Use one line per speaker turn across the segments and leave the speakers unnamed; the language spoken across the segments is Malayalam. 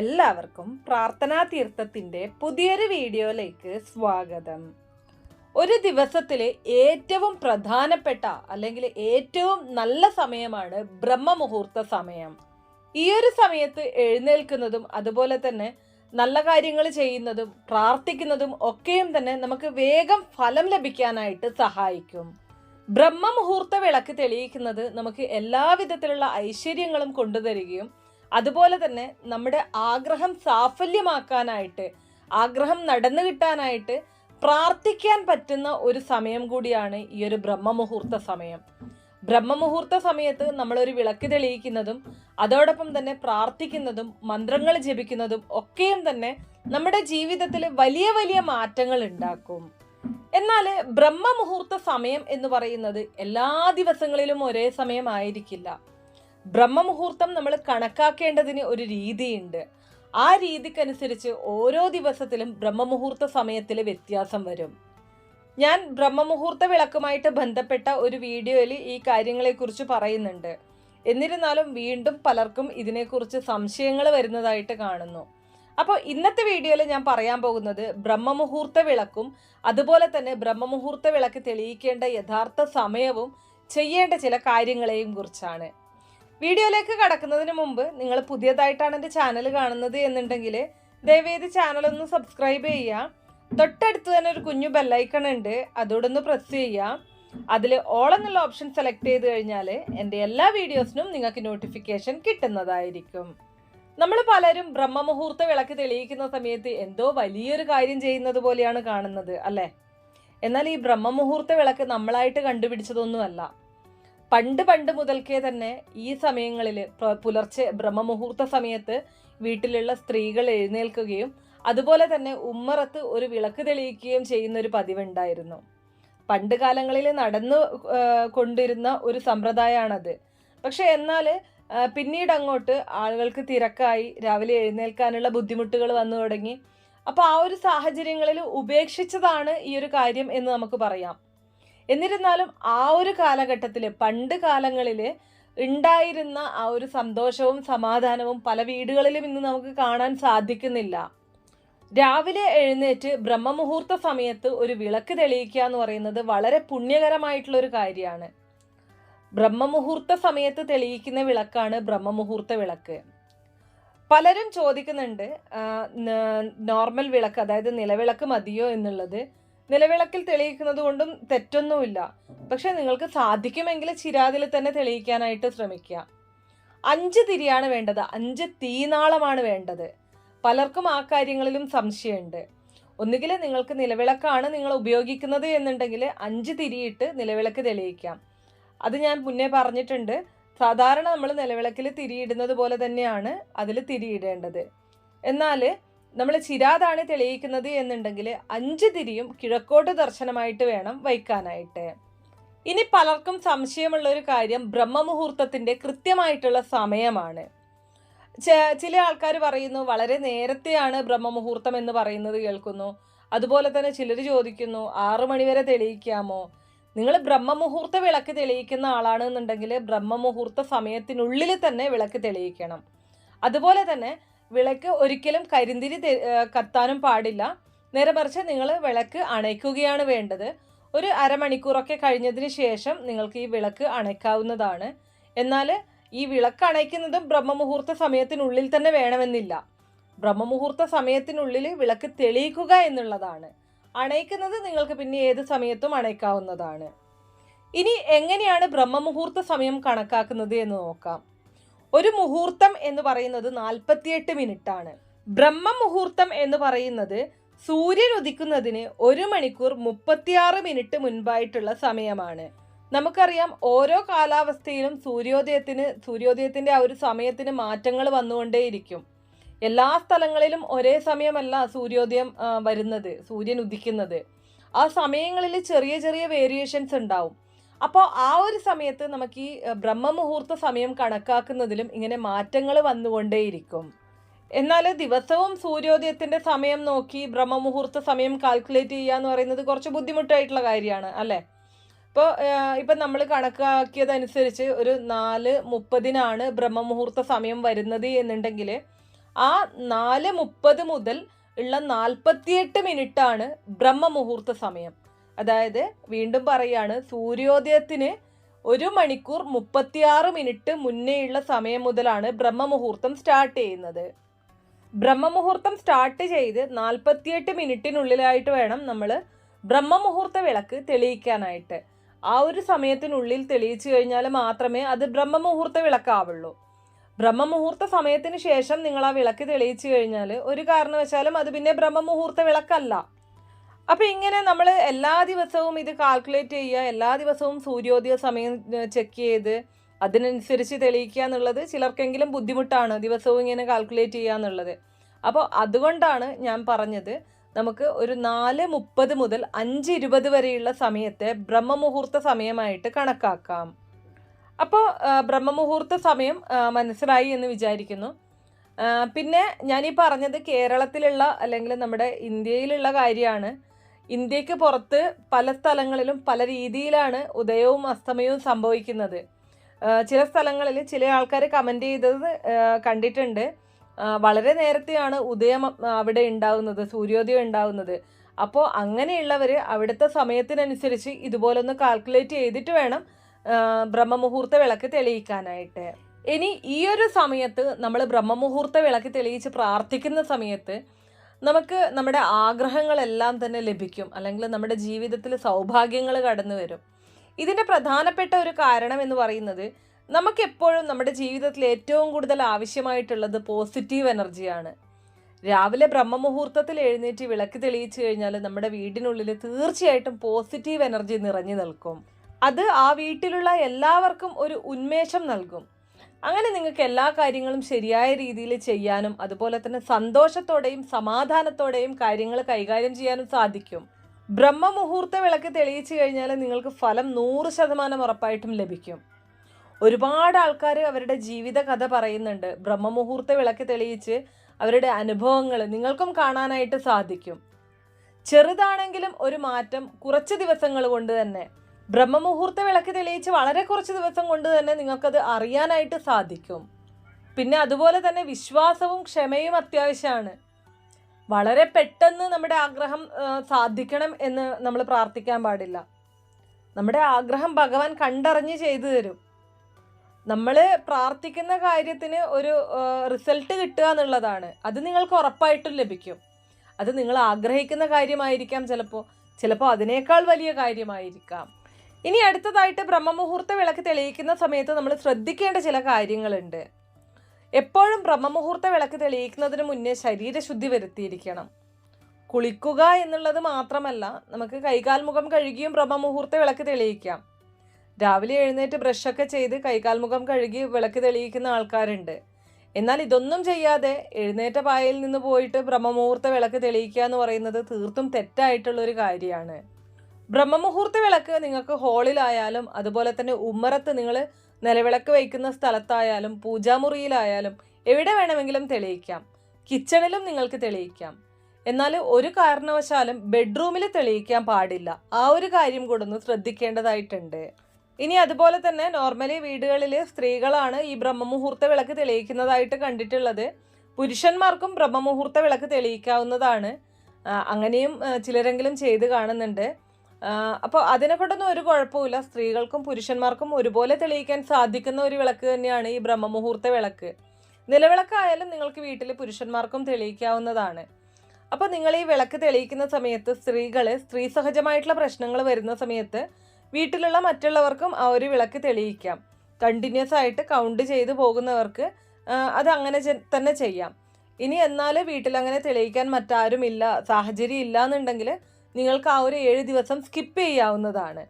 എല്ലാവർക്കും പ്രാർത്ഥനാ തീർത്ഥത്തിന്റെ പുതിയൊരു വീഡിയോയിലേക്ക് സ്വാഗതം. ഒരു ദിവസത്തിലെ ഏറ്റവും പ്രധാനപ്പെട്ട അല്ലെങ്കിൽ ഏറ്റവും നല്ല സമയമാണ് ബ്രഹ്മമുഹൂർത്ത സമയം. ഈ ഒരു സമയത്ത് എഴുന്നേൽക്കുന്നതും അതുപോലെ തന്നെ നല്ല കാര്യങ്ങൾ ചെയ്യുന്നതും പ്രാർത്ഥിക്കുന്നതും ഒക്കെയും തന്നെ നമുക്ക് വേഗം ഫലം ലഭിക്കാനായിട്ട് സഹായിക്കും. ബ്രഹ്മമുഹൂർത്ത വിളക്ക് തെളിയിക്കുന്നത് നമുക്ക് എല്ലാവിധത്തിലുള്ള ഐശ്വര്യങ്ങളും കൊണ്ടുതരികയും അതുപോലെ തന്നെ നമ്മുടെ ആഗ്രഹം സാഫല്യമാക്കാനായിട്ട് ആഗ്രഹം നടന്നു കിട്ടാനായിട്ട് പ്രാർത്ഥിക്കാൻ പറ്റുന്ന ഒരു സമയം കൂടിയാണ് ഈ ഒരു ബ്രഹ്മമുഹൂർത്ത സമയം. ബ്രഹ്മമുഹൂർത്ത സമയത്ത് നമ്മളൊരു വിളക്ക് തെളിയിക്കുന്നതും അതോടൊപ്പം തന്നെ പ്രാർത്ഥിക്കുന്നതും മന്ത്രങ്ങൾ ജപിക്കുന്നതും ഒക്കെയും തന്നെ നമ്മുടെ ജീവിതത്തിൽ വലിയ വലിയ മാറ്റങ്ങൾ ഉണ്ടാക്കും. എന്നാൽ ബ്രഹ്മമുഹൂർത്ത സമയം എന്ന് പറയുന്നത് എല്ലാ ദിവസങ്ങളിലും ഒരേ സമയമായിരിക്കില്ല ബ്രഹ്മമുഹൂർത്തം നമ്മൾ കണക്കാക്കേണ്ടതിന് ഒരു രീതിയുണ്ട്. ആ രീതിക്കനുസരിച്ച് ഓരോ ദിവസത്തിലും ബ്രഹ്മമുഹൂർത്ത സമയത്തിൽ വ്യത്യാസം വരും. ഞാൻ ബ്രഹ്മമുഹൂർത്ത വിളക്കുമായിട്ട് ബന്ധപ്പെട്ട ഒരു വീഡിയോയിൽ ഈ കാര്യങ്ങളെക്കുറിച്ച് പറയുന്നുണ്ട്. എന്നിരുന്നാലും വീണ്ടും പലർക്കും ഇതിനെക്കുറിച്ച് സംശയങ്ങൾ വരുന്നതായിട്ട് കാണുന്നു. അപ്പോൾ ഇന്നത്തെ വീഡിയോയിൽ ഞാൻ പറയാൻ പോകുന്നത് ബ്രഹ്മമുഹൂർത്ത വിളക്കും അതുപോലെ തന്നെ ബ്രഹ്മമുഹൂർത്ത വിളക്ക് തെളിയിക്കേണ്ട യഥാർത്ഥ സമയവും ചെയ്യേണ്ട ചില കാര്യങ്ങളെയും കുറിച്ചാണ്. വീഡിയോയിലേക്ക് കടക്കുന്നതിന് മുമ്പ് നിങ്ങൾ പുതിയതായിട്ടാണ് എന്റെ ചാനൽ കാണുന്നത് എന്നുണ്ടെങ്കിൽ ദയവേത് ചാനൽ ഒന്ന് സബ്സ്ക്രൈബ് ചെയ്യുക. തൊട്ടടുത്ത് തന്നെ ഒരു കുഞ്ഞു ബെല്ലൈക്കൺ ഉണ്ട്. അതോടൊന്ന് പ്രസ് ചെയ്യുക. അതിൽ ഓൾ എന്നുള്ള ഓപ്ഷൻ സെലക്ട് ചെയ്ത് കഴിഞ്ഞാൽ എന്റെ എല്ലാ വീഡിയോസിനും നിങ്ങൾക്ക് നോട്ടിഫിക്കേഷൻ കിട്ടുന്നതായിരിക്കും. നമ്മൾ പലരും ബ്രഹ്മമുഹൂർത്ത വിളക്ക് തെളിയിക്കുന്ന സമയത്ത് എന്തോ വലിയൊരു കാര്യം ചെയ്യുന്നത് പോലെയാണ് കാണുന്നത് അല്ലേ? എന്നാൽ ഈ ബ്രഹ്മമുഹൂർത്ത വിളക്ക് നമ്മളായിട്ട് കണ്ടുപിടിച്ചതൊന്നുമല്ല. പണ്ട് പണ്ട് മുതൽക്കേ തന്നെ ഈ സമയങ്ങളിൽ പുലർച്ചെ ബ്രഹ്മമുഹൂർത്ത സമയത്ത് വീട്ടിലുള്ള സ്ത്രീകൾ എഴുന്നേൽക്കുകയും അതുപോലെ തന്നെ ഉമ്മറത്ത് ഒരു വിളക്ക് തെളിയിക്കുകയും ചെയ്യുന്ന ഒരു പതിവുണ്ടായിരുന്നു. പണ്ട് കാലങ്ങളിൽ നടന്നു കൊണ്ടിരുന്ന ഒരു സമ്പ്രദായമാണത് പക്ഷെ എന്നാൽ പിന്നീട് അങ്ങോട്ട് ആളുകൾക്ക് തിരക്കായി രാവിലെ എഴുന്നേൽക്കാനുള്ള ബുദ്ധിമുട്ടുകൾ വന്നു തുടങ്ങി. അപ്പോൾ ആ ഒരു സാഹചര്യങ്ങളിൽ ഉപേക്ഷിച്ചതാണ് ഈ ഒരു കാര്യം എന്ന് നമുക്ക് പറയാം. എന്നിരുന്നാലും ആ ഒരു കാലഘട്ടത്തിൽ പണ്ട് കാലങ്ങളിൽ ഉണ്ടായിരുന്ന ആ ഒരു സന്തോഷവും സമാധാനവും പല വീടുകളിലും ഇന്ന് നമുക്ക് കാണാൻ സാധിക്കുന്നില്ല. രാവിലെ എഴുന്നേറ്റ് ബ്രഹ്മമുഹൂർത്ത സമയത്ത് ഒരു വിളക്ക് തെളിയിക്കുക എന്ന് പറയുന്നത് വളരെ പുണ്യകരമായിട്ടുള്ള ഒരു കാര്യമാണ്. ബ്രഹ്മമുഹൂർത്ത സമയത്ത് തെളിയിക്കുന്ന വിളക്കാണ് ബ്രഹ്മമുഹൂർത്ത വിളക്ക്. പലരും ചോദിക്കുന്നുണ്ട് നോർമൽ വിളക്ക് അതായത് നിലവിളക്ക് മതിയോ എന്നുള്ളത്. നിലവിളക്കിൽ തെളിയിക്കുന്നത് കൊണ്ടും തെറ്റൊന്നുമില്ല. പക്ഷെ നിങ്ങൾക്ക് സാധിക്കുമെങ്കിൽ ചിരാതിൽ തന്നെ തെളിയിക്കാനായിട്ട് ശ്രമിക്കുക. അഞ്ച് തിരിയാണ് വേണ്ടത്. അഞ്ച് തീനാളമാണ് വേണ്ടത്. പലർക്കും ആ കാര്യങ്ങളിലും സംശയമുണ്ട്. ഒന്നുകിൽ നിങ്ങൾക്ക് നിലവിളക്കാണ് നിങ്ങൾ ഉപയോഗിക്കുന്നത് എന്നുണ്ടെങ്കിൽ അഞ്ച് തിരിയിട്ട് നിലവിളക്ക് തെളിയിക്കാം. അത് ഞാൻ മുന്നേ പറഞ്ഞിട്ടുണ്ട്. സാധാരണ നമ്മൾ നിലവിളക്കിൽ തിരിയിടുന്നത് പോലെ തന്നെയാണ് അതിൽ തിരിയിടേണ്ടത്. എന്നാൽ നമ്മൾ ചിരാതാണ് തെളിയിക്കുന്നത് എന്നുണ്ടെങ്കിൽ അഞ്ച് തിരിയും കിഴക്കോട്ട് ദർശനമായിട്ട് വേണം വയ്ക്കാനായിട്ട്. ഇനി പലർക്കും സംശയമുള്ള ഒരു കാര്യം ബ്രഹ്മമുഹൂർത്തത്തിന്റെ കൃത്യമായിട്ടുള്ള സമയമാണ്. ചില ആൾക്കാർ പറയുന്നു വളരെ നേരത്തെയാണ് ബ്രഹ്മമുഹൂർത്തം എന്ന് പറയുന്നത് കേൾക്കുന്നു. അതുപോലെ തന്നെ ചിലർ ചോദിക്കുന്നു ആറു മണിവരെ തെളിയിക്കാമോ? നിങ്ങൾ ബ്രഹ്മമുഹൂർത്ത വിളക്ക് തെളിയിക്കുന്ന ആളാണെന്നുണ്ടെങ്കിൽ ബ്രഹ്മമുഹൂർത്ത സമയത്തിനുള്ളിൽ തന്നെ വിളക്ക് തെളിയിക്കണം. അതുപോലെ തന്നെ വിളക്ക് ഒരിക്കലും കരിന്തിരി കത്താനും പാടില്ല. നേരെ മറിച്ച് നിങ്ങൾ വിളക്ക് അണയ്ക്കുകയാണ് വേണ്ടത്. ഒരു അരമണിക്കൂറൊക്കെ കഴിഞ്ഞതിന് ശേഷം നിങ്ങൾക്ക് ഈ വിളക്ക് അണയ്ക്കാവുന്നതാണ്. എന്നാൽ ഈ വിളക്ക് അണയ്ക്കുന്നതും ബ്രഹ്മമുഹൂർത്ത സമയത്തിനുള്ളിൽ തന്നെ വേണമെന്നില്ല. ബ്രഹ്മമുഹൂർത്ത സമയത്തിനുള്ളിൽ വിളക്ക് തെളിയിക്കുക എന്നുള്ളതാണ്. അണയ്ക്കുന്നത് നിങ്ങൾക്ക് പിന്നെ ഏത് സമയത്തും അണയ്ക്കാവുന്നതാണ്. ഇനി എങ്ങനെയാണ് ബ്രഹ്മമുഹൂർത്ത സമയം കണക്കാക്കുന്നത് എന്ന് നോക്കാം. ഒരു മുഹൂർത്തം എന്ന് പറയുന്നത് നാൽപ്പത്തിയെട്ട് മിനിറ്റ് ആണ് ബ്രഹ്മ മുഹൂർത്തം എന്ന് പറയുന്നത് സൂര്യൻ ഉദിക്കുന്നതിന് ഒരു മണിക്കൂർ മുപ്പത്തിയാറ് മിനിറ്റ് മുൻപായിട്ടുള്ള സമയമാണ്. നമുക്കറിയാം ഓരോ കാലാവസ്ഥയിലും സൂര്യോദയത്തിന് സൂര്യോദയത്തിന്റെ ആ ഒരു സമയത്തിന് മാറ്റങ്ങൾ വന്നുകൊണ്ടേയിരിക്കും. എല്ലാ സ്ഥലങ്ങളിലും ഒരേ സമയമല്ല സൂര്യോദയം വരുന്നത് സൂര്യൻ ഉദിക്കുന്നത്. ആ സമയങ്ങളിൽ ചെറിയ ചെറിയ വേരിയേഷൻസ് ഉണ്ടാവും. അപ്പോൾ ആ ഒരു സമയത്ത് നമുക്ക് ഈ ബ്രഹ്മമുഹൂർത്ത സമയം കണക്കാക്കുന്നതിലും ഇങ്ങനെ മാറ്റങ്ങൾ വന്നുകൊണ്ടേയിരിക്കും. എന്നാൽ ദിവസവും സൂര്യോദയത്തിന്റെ സമയം നോക്കി ബ്രഹ്മമുഹൂർത്ത സമയം കാൽക്കുലേറ്റ് ചെയ്യുക എന്ന് പറയുന്നത് കുറച്ച് ബുദ്ധിമുട്ടായിട്ടുള്ള കാര്യമാണ് അല്ലേ? ഇപ്പോൾ ഇപ്പം നമ്മൾ കണക്കാക്കിയതനുസരിച്ച് ഒരു നാല് മുപ്പതിനാണ് ബ്രഹ്മമുഹൂർത്ത സമയം വരുന്നത് എന്നുണ്ടെങ്കിൽ ആ നാല് മുപ്പത് മുതൽ ഉള്ള നാൽപ്പത്തിയെട്ട് മിനിറ്റാണ് ബ്രഹ്മമുഹൂർത്ത സമയം. അതായത് വീണ്ടും പറയാണ് സൂര്യോദയത്തിന് ഒരു മണിക്കൂർ മുപ്പത്തിയാറ് മിനിറ്റ് മുന്നേയുള്ള സമയം മുതലാണ് ബ്രഹ്മമുഹൂർത്തം സ്റ്റാർട്ട് ചെയ്യുന്നത്. ബ്രഹ്മമുഹൂർത്തം സ്റ്റാർട്ട് ചെയ്ത് നാൽപ്പത്തിയെട്ട് മിനിറ്റിനുള്ളിലായിട്ട് വേണം നമ്മൾ ബ്രഹ്മമുഹൂർത്ത വിളക്ക് തെളിയിക്കാനായിട്ട്. ആ ഒരു സമയത്തിനുള്ളിൽ തെളിയിച്ചു കഴിഞ്ഞാൽ മാത്രമേ അത് ബ്രഹ്മമുഹൂർത്ത വിളക്കാവുള്ളൂ. ബ്രഹ്മമുഹൂർത്ത സമയത്തിന് ശേഷം നിങ്ങൾ ആ വിളക്ക് തെളിയിച്ചു കഴിഞ്ഞാൽ ഒരു കാരണവശാലും അത് പിന്നെ ബ്രഹ്മമുഹൂർത്ത വിളക്കല്ല. അപ്പോൾ ഇങ്ങനെ നമ്മൾ എല്ലാ ദിവസവും ഇത് കാൽക്കുലേറ്റ് ചെയ്യുക എല്ലാ ദിവസവും സൂര്യോദയ സമയം ചെക്ക് ചെയ്ത് അതിനനുസരിച്ച് തെളിയിക്കുക എന്നുള്ളത് ചിലർക്കെങ്കിലും ബുദ്ധിമുട്ടാണ് ദിവസവും ഇങ്ങനെ കാൽക്കുലേറ്റ് ചെയ്യുക എന്നുള്ളത്. അപ്പോൾ അതുകൊണ്ടാണ് ഞാൻ പറഞ്ഞത് നമുക്ക് ഒരു നാല് മുപ്പത് മുതൽ അഞ്ച് ഇരുപത് വരെയുള്ള സമയത്തെ ബ്രഹ്മമുഹൂർത്ത സമയമായിട്ട് കണക്കാക്കാം. അപ്പോൾ ബ്രഹ്മമുഹൂർത്ത സമയം മനസ്സിലായി എന്ന് വിചാരിക്കുന്നു. പിന്നെ ഞാനീ പറഞ്ഞത് കേരളത്തിലുള്ള അല്ലെങ്കിൽ നമ്മുടെ ഇന്ത്യയിലുള്ള കാര്യമാണ്. ഇന്ത്യയ്ക്ക് പുറത്ത് പല സ്ഥലങ്ങളിലും പല രീതിയിലാണ് ഉദയവും അസ്തമയവും സംഭവിക്കുന്നത്. ചില സ്ഥലങ്ങളിൽ ചില ആൾക്കാർ കമന്റ് ചെയ്തത് കണ്ടിട്ടുണ്ട്. വളരെ നേരത്തെയാണ് ഉദയം അവിടെ ഉണ്ടാകുന്നത് സൂര്യോദയം ഉണ്ടാകുന്നത് അപ്പോൾ അങ്ങനെയുള്ളവർ അവിടുത്തെ സമയത്തിനനുസരിച്ച് ഇതുപോലൊന്ന് കാൽക്കുലേറ്റ് ചെയ്തിട്ട് വേണം ബ്രഹ്മമുഹൂർത്ത വിളക്ക് തെളിയിക്കാനായിട്ട്. ഇനി ഈ ഒരു സമയത്ത് നമ്മൾ ബ്രഹ്മമുഹൂർത്ത വിളക്ക് തെളിയിച്ച് പ്രാർത്ഥിക്കുന്ന സമയത്ത് നമുക്ക് നമ്മുടെ ആഗ്രഹങ്ങളെല്ലാം തന്നെ ലഭിക്കും. അല്ലെങ്കിൽ നമ്മുടെ ജീവിതത്തിൽ സൗഭാഗ്യങ്ങൾ കടന്നു വരും. ഇതിന്റെ പ്രധാനപ്പെട്ട ഒരു കാരണം എന്ന് പറയുന്നത് നമുക്കെപ്പോഴും നമ്മുടെ ജീവിതത്തിൽ ഏറ്റവും കൂടുതൽ ആവശ്യമായിട്ടുള്ളത് പോസിറ്റീവ് എനർജിയാണ് രാവിലെ ബ്രഹ്മമുഹൂർത്തത്തിൽ എഴുന്നേറ്റ് വിളക്ക് തെളിയിച്ചു കഴിഞ്ഞാൽ നമ്മുടെ വീടിനുള്ളിൽ തീർച്ചയായിട്ടും പോസിറ്റീവ് എനർജി നിറഞ്ഞു നിൽക്കും. അത് ആ വീട്ടിലുള്ള എല്ലാവർക്കും ഒരു ഉന്മേഷം നൽകും. അങ്ങനെ നിങ്ങൾക്ക് എല്ലാ കാര്യങ്ങളും ശരിയായ രീതിയിൽ ചെയ്യാനും അതുപോലെ തന്നെ സന്തോഷത്തോടെയും സമാധാനത്തോടെയും കാര്യങ്ങൾ കൈകാര്യം ചെയ്യാനും സാധിക്കും. ബ്രഹ്മമുഹൂർത്ത വിളക്ക് തെളിയിച്ചു കഴിഞ്ഞാൽ നിങ്ങൾക്ക് ഫലം നൂറ് ശതമാനം ഉറപ്പായിട്ടും ലഭിക്കും. ഒരുപാട് ആൾക്കാർ അവരുടെ ജീവിത കഥ പറയുന്നുണ്ട്. ബ്രഹ്മമുഹൂർത്ത വിളക്ക് തെളിയിച്ച് അവരുടെ അനുഭവങ്ങൾ നിങ്ങൾക്കും കാണാനായിട്ട് സാധിക്കും. ചെറുതാണെങ്കിലും ഒരു മാറ്റം കുറച്ച് ദിവസങ്ങൾ കൊണ്ട് തന്നെ. ബ്രഹ്മമുഹൂർത്ത വിളക്ക് തെളിയിച്ച് വളരെ കുറച്ച് ദിവസം കൊണ്ട് തന്നെ നിങ്ങൾക്കത് അറിയാനായിട്ട് സാധിക്കും. പിന്നെ അതുപോലെ തന്നെ വിശ്വാസവും ക്ഷമയും അത്യാവശ്യമാണ്. വളരെ പെട്ടെന്ന് നമ്മുടെ ആഗ്രഹം സാധിക്കണം എന്ന് നമ്മൾ പ്രാർത്ഥിക്കാൻ പാടില്ല. നമ്മുടെ ആഗ്രഹം ഭഗവാൻ കണ്ടറിഞ്ഞ് ചെയ്തു തരും. നമ്മൾ പ്രാർത്ഥിക്കുന്ന കാര്യത്തിന് ഒരു റിസൾട്ട് കിട്ടുക എന്നുള്ളതാണ്. അത് നിങ്ങൾക്ക് ഉറപ്പായിട്ടും ലഭിക്കും. അത് നിങ്ങൾ ആഗ്രഹിക്കുന്ന കാര്യമായിരിക്കാം ചിലപ്പോൾ. ചിലപ്പോൾ അതിനേക്കാൾ വലിയ കാര്യമായിരിക്കാം. ഇനി അടുത്തതായിട്ട് ബ്രഹ്മമുഹൂർത്ത വിളക്ക് തെളിയിക്കുന്ന സമയത്ത് നമ്മൾ ശ്രദ്ധിക്കേണ്ട ചില കാര്യങ്ങളുണ്ട്. എപ്പോഴും ബ്രഹ്മമുഹൂർത്ത വിളക്ക് തെളിയിക്കുന്നതിന് മുന്നേ ശരീരശുദ്ധി വരുത്തിയിരിക്കണം. കുളിക്കുക എന്നുള്ളത് മാത്രമല്ല നമുക്ക് കൈകാൽ മുഖം കഴുകിയും ബ്രഹ്മമുഹൂർത്ത വിളക്ക് തെളിയിക്കാം. രാവിലെ എഴുന്നേറ്റ് ബ്രഷൊക്കെ ചെയ്ത് കൈകാൽ മുഖം കഴുകി വിളക്ക് തെളിയിക്കുന്ന ആൾക്കാരുണ്ട്. എന്നാൽ ഇതൊന്നും ചെയ്യാതെ എഴുന്നേറ്റ പായയിൽ നിന്ന് പോയിട്ട് ബ്രഹ്മമുഹൂർത്ത വിളക്ക് തെളിയിക്കുക എന്ന് പറയുന്നത് തീർത്തും തെറ്റായിട്ടുള്ളൊരു കാര്യമാണ്. ബ്രഹ്മമുഹൂർത്ത വിളക്ക് നിങ്ങൾക്ക് ഹോളിലായാലും അതുപോലെ തന്നെ ഉമ്മറത്ത് നിങ്ങൾ നിലവിളക്ക് വയ്ക്കുന്ന സ്ഥലത്തായാലും പൂജാമുറിയിലായാലും എവിടെ വേണമെങ്കിലും തെളിയിക്കാം. കിച്ചണിലും നിങ്ങൾക്ക് തെളിയിക്കാം. എന്നാൽ ഒരു കാരണവശാലും ബെഡ്റൂമിൽ തെളിയിക്കാൻ പാടില്ല. ആ ഒരു കാര്യം കൂടെ ഒന്ന് ശ്രദ്ധിക്കേണ്ടതായിട്ടുണ്ട്. ഇനി അതുപോലെ തന്നെ നോർമലി വീടുകളിൽ സ്ത്രീകളാണ് ഈ ബ്രഹ്മമുഹൂർത്ത വിളക്ക് തെളിയിക്കുന്നതായിട്ട് കണ്ടിട്ടുള്ളത്. പുരുഷന്മാർക്കും ബ്രഹ്മമുഹൂർത്ത വിളക്ക് തെളിയിക്കാവുന്നതാണ്. അങ്ങനെയും ചിലരെങ്കിലും ചെയ്ത് കാണുന്നുണ്ട്. അപ്പോൾ അതിനെ കൊണ്ടൊന്നും ഒരു കുഴപ്പമില്ല സ്ത്രീകൾക്കും പുരുഷന്മാർക്കും ഒരുപോലെ തെളിയിക്കാൻ സാധിക്കുന്ന ഒരു വിളക്ക് തന്നെയാണ് ഈ ബ്രഹ്മമുഹൂർത്ത വിളക്ക്. നിലവിളക്കായാലും നിങ്ങൾക്ക് വീട്ടിൽ പുരുഷന്മാർക്കും തെളിയിക്കാവുന്നതാണ്. അപ്പോൾ നിങ്ങൾ ഈ വിളക്ക് തെളിയിക്കുന്ന സമയത്ത് സ്ത്രീകൾ സ്ത്രീ സഹജമായിട്ടുള്ള പ്രശ്നങ്ങൾ വരുന്ന സമയത്ത് വീട്ടിലുള്ള മറ്റുള്ളവർക്കും ആ ഒരു വിളക്ക് തെളിയിക്കാം. കണ്ടിന്യൂസ് ആയിട്ട് കൗണ്ട് ചെയ്ത് പോകുന്നവർക്ക് അത് അങ്ങനെ തന്നെ ചെയ്യാം. ഇനി എന്നാൽ വീട്ടിൽ അങ്ങനെ തെളിയിക്കാൻ മറ്റാരുമില്ല സാഹചര്യം ഇല്ല എന്നുണ്ടെങ്കിൽ നിങ്ങൾക്ക് ആ ഒരു ഏഴ് ദിവസം സ്കിപ്പ് ചെയ്യാവുന്നതാണ്.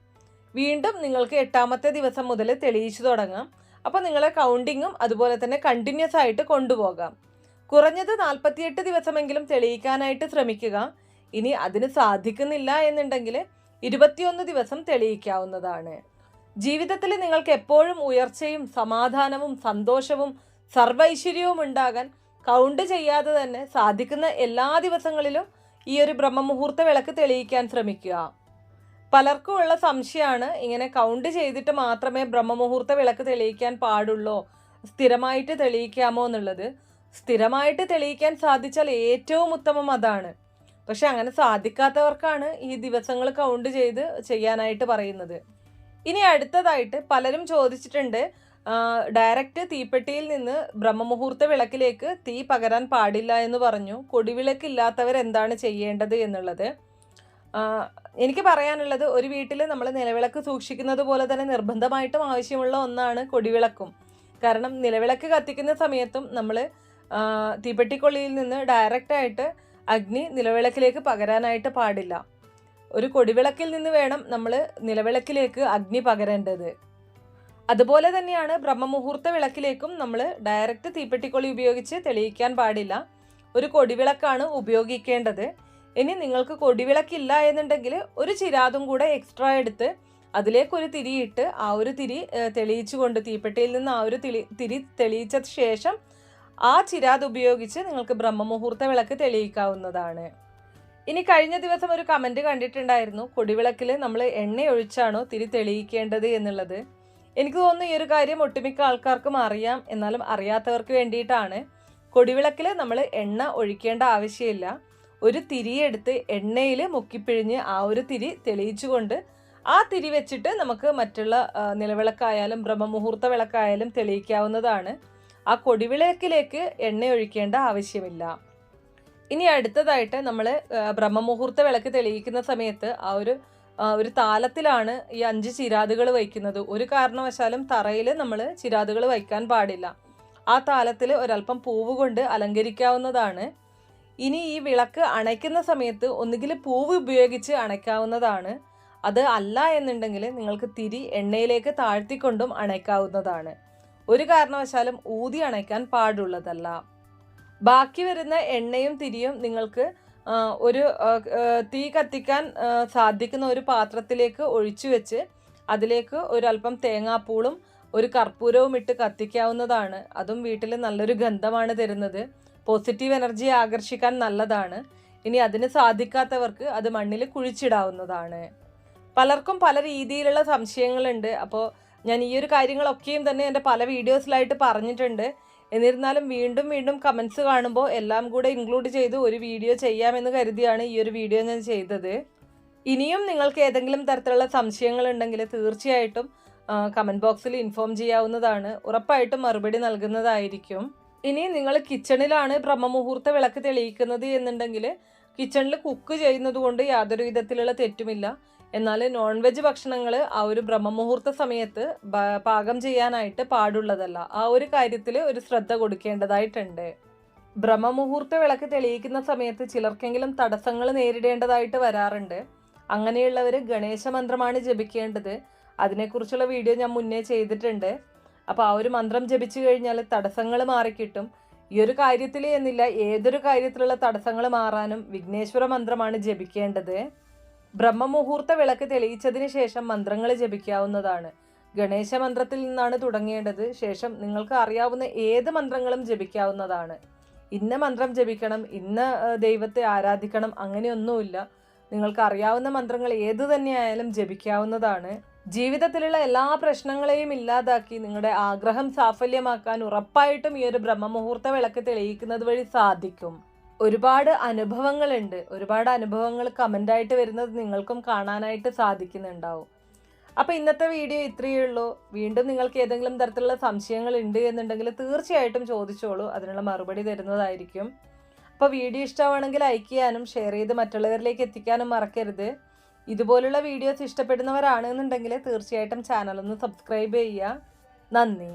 വീണ്ടും നിങ്ങൾക്ക് എട്ടാമത്തെ ദിവസം മുതൽ തെളിയിച്ചു തുടങ്ങാം. അപ്പോൾ നിങ്ങളെ കൗണ്ടിങ്ങും അതുപോലെ തന്നെ കണ്ടിന്യൂസ് ആയിട്ട് കൊണ്ടുപോകാം. കുറഞ്ഞത് നാൽപ്പത്തിയെട്ട് ദിവസമെങ്കിലും തെളിയിക്കാനായിട്ട് ശ്രമിക്കുക. ഇനി അതിന് സാധിക്കുന്നില്ല എന്നുണ്ടെങ്കിൽ ഇരുപത്തിയൊന്ന് ദിവസം തെളിയിക്കാവുന്നതാണ്. ജീവിതത്തിൽ നിങ്ങൾക്ക് എപ്പോഴും ഉയർച്ചയും സമാധാനവും സന്തോഷവും സർവൈശ്വര്യവും ഉണ്ടാകാൻ കൗണ്ട് ചെയ്യാതെ തന്നെ സാധിക്കുന്ന എല്ലാ ദിവസങ്ങളിലും ഈ ഒരു ബ്രഹ്മമുഹൂർത്ത വിളക്ക് തെളിയിക്കാൻ ശ്രമിക്കുക. പലർക്കും ഉള്ള സംശയമാണ് ഇങ്ങനെ കൗണ്ട് ചെയ്തിട്ട് മാത്രമേ ബ്രഹ്മമുഹൂർത്ത വിളക്ക് തെളിയിക്കാൻ പാടുള്ളോ സ്ഥിരമായിട്ട് തെളിയിക്കാമോ എന്നുള്ളത്. സ്ഥിരമായിട്ട് തെളിയിക്കാൻ സാധിച്ചാൽ ഏറ്റവും ഉത്തമം അതാണ്. പക്ഷെ അങ്ങനെ സാധിക്കാത്തവർക്കാണ് ഈ ദിവസങ്ങൾ കൗണ്ട് ചെയ്ത് ചെയ്യാനായിട്ട് പറയുന്നത്. ഇനി അടുത്തതായിട്ട് പലരും ചോദിച്ചിട്ടുണ്ട് ഡയറക്റ്റ് തീപ്പെട്ടിയിൽ നിന്ന് ബ്രഹ്മമുഹൂർത്ത വിളക്കിലേക്ക് തീ പകരാൻ പാടില്ല എന്ന് പറഞ്ഞു. കൊടിവിളക്കില്ലാത്തവർ എന്താണ് ചെയ്യേണ്ടത് എന്നുള്ളത്? എനിക്ക് പറയാനുള്ളത് ഒരു വീട്ടിൽ നമ്മൾ നിലവിളക്ക് സൂക്ഷിക്കുന്നത് പോലെ തന്നെ നിർബന്ധമായിട്ടും ആവശ്യമുള്ള ഒന്നാണ് കൊടിവിളക്കും. കാരണം നിലവിളക്ക് കത്തിക്കുന്ന സമയത്തും നമ്മൾ തീപ്പെട്ടിക്കൊള്ളിയിൽ നിന്ന് ഡയറക്റ്റായിട്ട് അഗ്നി നിലവിളക്കിലേക്ക് പകരാനായിട്ട് പാടില്ല. ഒരു കൊടിവിളക്കിൽ നിന്ന് വേണം നമ്മൾ നിലവിളക്കിലേക്ക് അഗ്നി പകരേണ്ടത്. അതുപോലെ തന്നെയാണ് ബ്രഹ്മമുഹൂർത്ത വിളക്കിലേക്കും നമ്മൾ ഡയറക്റ്റ് തീപ്പെട്ടിക്കൊളി ഉപയോഗിച്ച് തെളിയിക്കാൻ പാടില്ല. ഒരു കൊടിവിളക്കാണ് ഉപയോഗിക്കേണ്ടത്. ഇനി നിങ്ങൾക്ക് കൊടിവിളക്കില്ല എന്നുണ്ടെങ്കിൽ ഒരു ചിരാതും കൂടെ എക്സ്ട്രാ എടുത്ത് അതിലേക്കൊരു തിരിയിട്ട് ആ ഒരു തിരി തെളിയിച്ചു തെളിയിച്ചുകൊണ്ട് തീപ്പെട്ടിയിൽ നിന്ന് ആ ഒരു തിളി തിരി തെളിയിച്ച ശേഷം ആ ചിരാത് ഉപയോഗിച്ച് നിങ്ങൾക്ക് ബ്രഹ്മമുഹൂർത്ത വിളക്ക് തെളിയിക്കാവുന്നതാണ്. ഇനി കഴിഞ്ഞ ദിവസം ഒരു കമന്റ് കണ്ടിട്ടുണ്ടായിരുന്നു. കൊടിവിളക്കിൽ നമ്മൾ എണ്ണ ഒഴിച്ചാണോ തിരി തെളിയിക്കേണ്ടത് എന്നുള്ളത്. എനിക്ക് തോന്നുന്നു ഈ ഒരു കാര്യം ഒട്ടുമിക്ക ആൾക്കാർക്കും അറിയാം. എന്നാലും അറിയാത്തവർക്ക് വേണ്ടിയിട്ടാണ്. കൊടിവിളക്കിൽ നമ്മൾ എണ്ണ ഒഴിക്കേണ്ട ആവശ്യമില്ല. ഒരു തിരിയെടുത്ത് എണ്ണയിൽ മുക്കിപ്പിഴിഞ്ഞ് ആ ഒരു തിരി തെളിയിച്ചുകൊണ്ട് ആ തിരി വെച്ചിട്ട് നമുക്ക് മറ്റുള്ള നിലവിളക്കായാലും ബ്രഹ്മമുഹൂർത്ത വിളക്കായാലും തെളിയിക്കാവുന്നതാണ്. ആ കൊടിവിളക്കിലേക്ക് എണ്ണ ഒഴിക്കേണ്ട ആവശ്യമില്ല. ഇനി അടുത്തതായിട്ട് നമ്മൾ ബ്രഹ്മമുഹൂർത്ത വിളക്ക് തെളിയിക്കുന്ന സമയത്ത് ആ ഒരു ഒരു താലത്തിലാണ് ഈ അഞ്ച് ചിരാതുകൾ വയ്ക്കുന്നത്. ഒരു കാരണവശാലും തറയിൽ നമ്മൾ ചിരാതുകൾ വയ്ക്കാൻ പാടില്ല. ആ താലത്തിൽ ഒരല്പം പൂവ് കൊണ്ട് അലങ്കരിക്കാവുന്നതാണ്. ഇനി ഈ വിളക്ക് അണയ്ക്കുന്ന സമയത്ത് ഒന്നുകിൽ പൂവ് ഉപയോഗിച്ച് അണയ്ക്കാവുന്നതാണ്. അത് അല്ല എന്നുണ്ടെങ്കിൽ നിങ്ങൾക്ക് തിരി എണ്ണയിലേക്ക് താഴ്ത്തിക്കൊണ്ടും അണയ്ക്കാവുന്നതാണ്. ഒരു കാരണവശാലും ഊതി അണയ്ക്കാൻ പാടുള്ളതല്ല. ബാക്കി വരുന്ന എണ്ണയും തിരിയും നിങ്ങൾക്ക് ഒരു തീ കത്തിക്കാൻ സാധിക്കുന്ന ഒരു പാത്രത്തിലേക്ക് ഒഴിച്ചു വെച്ച് അതിലേക്ക് ഒരല്പം തേങ്ങാപ്പൂളും ഒരു കർപ്പൂരവും ഇട്ട് കത്തിക്കാവുന്നതാണ്. അതും വീട്ടിൽ നല്ലൊരു ഗന്ധമാണ് തരുന്നത്. പോസിറ്റീവ് എനർജി ആകർഷിക്കാൻ നല്ലതാണ്. ഇനി അതിന് സാധിക്കാത്തവർക്ക് അത് മണ്ണിൽ കുഴിച്ചിടാവുന്നതാണ്. പലർക്കും പല രീതിയിലുള്ള സംശയങ്ങളുണ്ട്. അപ്പോൾ ഞാൻ ഈ ഒരു കാര്യങ്ങളൊക്കെയും തന്നെ എന്റെ പല വീഡിയോസിലായിട്ട് പറഞ്ഞിട്ടുണ്ട്. എന്നിരുന്നാലും വീണ്ടും വീണ്ടും കമൻസ് കാണുമ്പോൾ എല്ലാം കൂടെ ഇൻക്ലൂഡ് ചെയ്ത് ഒരു വീഡിയോ ചെയ്യാമെന്ന് കരുതിയാണ് ഈ ഒരു വീഡിയോ ഞാൻ ചെയ്തത്. ഇനിയും നിങ്ങൾക്ക് ഏതെങ്കിലും തരത്തിലുള്ള സംശയങ്ങൾ ഉണ്ടെങ്കിൽ തീർച്ചയായിട്ടും കമന്റ് ബോക്സിൽ ഇൻഫോം ചെയ്യാവുന്നതാണ്. ഉറപ്പായിട്ടും മറുപടി നൽകുന്നതായിരിക്കും. ഇനി നിങ്ങൾ കിച്ചണിലാണ് ബ്രഹ്മമുഹൂർത്ത വിളക്ക് തെളിയിക്കുന്നത് എന്നുണ്ടെങ്കിൽ കിച്ചണിൽ കുക്ക് ചെയ്യുന്നത് കൊണ്ട് യാതൊരു വിധത്തിലുള്ള തെറ്റുമില്ല. എന്നാൽ നോൺ വെജ് ഭക്ഷണങ്ങൾ ആ ഒരു ബ്രഹ്മമുഹൂർത്ത സമയത്ത് പാകം ചെയ്യാനായിട്ട് പാടുള്ളതല്ല. ആ ഒരു കാര്യത്തിൽ ഒരു ശ്രദ്ധ കൊടുക്കേണ്ടതായിട്ടുണ്ട്. ബ്രഹ്മമുഹൂർത്ത വിളക്ക് തെളിയിക്കുന്ന സമയത്ത് ചിലർക്കെങ്കിലും തടസ്സങ്ങൾ നേരിടേണ്ടതായിട്ട് വരാറുണ്ട്. അങ്ങനെയുള്ളവർ ഗണേശ മന്ത്രമാണ് ജപിക്കേണ്ടത്. അതിനെക്കുറിച്ചുള്ള വീഡിയോ ഞാൻ മുന്നേ ചെയ്തിട്ടുണ്ട്. അപ്പോൾ ആ ഒരു മന്ത്രം ജപിച്ചു കഴിഞ്ഞാൽ തടസ്സങ്ങൾ മാറിക്കിട്ടും. ഈ ഒരു കാര്യത്തിൽ എന്നില്ല ഏതൊരു കാര്യത്തിലുള്ള തടസ്സങ്ങൾ മാറാനും വിഘ്നേശ്വര മന്ത്രമാണ് ജപിക്കേണ്ടത്. ബ്രഹ്മമുഹൂർത്ത വിളക്ക് തെളിയിച്ചതിന് ശേഷം മന്ത്രങ്ങൾ ജപിക്കാവുന്നതാണ്. ഗണേശ മന്ത്രത്തിൽ നിന്നാണ് തുടങ്ങേണ്ടത്. ശേഷം നിങ്ങൾക്ക് അറിയാവുന്ന ഏത് മന്ത്രങ്ങളും ജപിക്കാവുന്നതാണ്. ഇന്ന മന്ത്രം ജപിക്കണം ഇന്ന ദൈവത്തെ ആരാധിക്കണം അങ്ങനെയൊന്നുമില്ല. നിങ്ങൾക്ക് അറിയാവുന്ന മന്ത്രങ്ങൾ ഏത് തന്നെയായാലും ജപിക്കാവുന്നതാണ്. ജീവിതത്തിലുള്ള എല്ലാ പ്രശ്നങ്ങളെയും ഇല്ലാതാക്കി നിങ്ങളുടെ ആഗ്രഹം സാഫല്യമാക്കാൻ ഉറപ്പായിട്ടും ഈ ഒരു ബ്രഹ്മമുഹൂർത്ത വിളക്ക് തെളിയിക്കുന്നത് വഴി സാധിക്കും. ഒരുപാട് അനുഭവങ്ങളുണ്ട്. ഒരുപാട് അനുഭവങ്ങൾ കമന്റായിട്ട് വരുന്നത് നിങ്ങൾക്കും കാണാനായിട്ട് സാധിക്കുന്നുണ്ടാവും. അപ്പോൾ ഇന്നത്തെ വീഡിയോ ഇത്രയേ ഉള്ളൂ. വീണ്ടും നിങ്ങൾക്ക് ഏതെങ്കിലും തരത്തിലുള്ള സംശയങ്ങൾ ഉണ്ട് എന്നുണ്ടെങ്കിൽ തീർച്ചയായിട്ടും ചോദിച്ചോളൂ. അതിനുള്ള മറുപടി തരുന്നതായിരിക്കും. അപ്പോൾ വീഡിയോ ഇഷ്ടമാണെങ്കിൽ ലൈക്ക് ചെയ്യാനും ഷെയർ ചെയ്ത് മറ്റുള്ളവരിലേക്ക് എത്തിക്കാനും മറക്കരുത്. ഇതുപോലുള്ള വീഡിയോസ് ഇഷ്ടപ്പെടുന്നവരാണെന്നുണ്ടെങ്കിൽ തീർച്ചയായിട്ടും ചാനലൊന്ന് സബ്സ്ക്രൈബ് ചെയ്യുക. നന്ദി.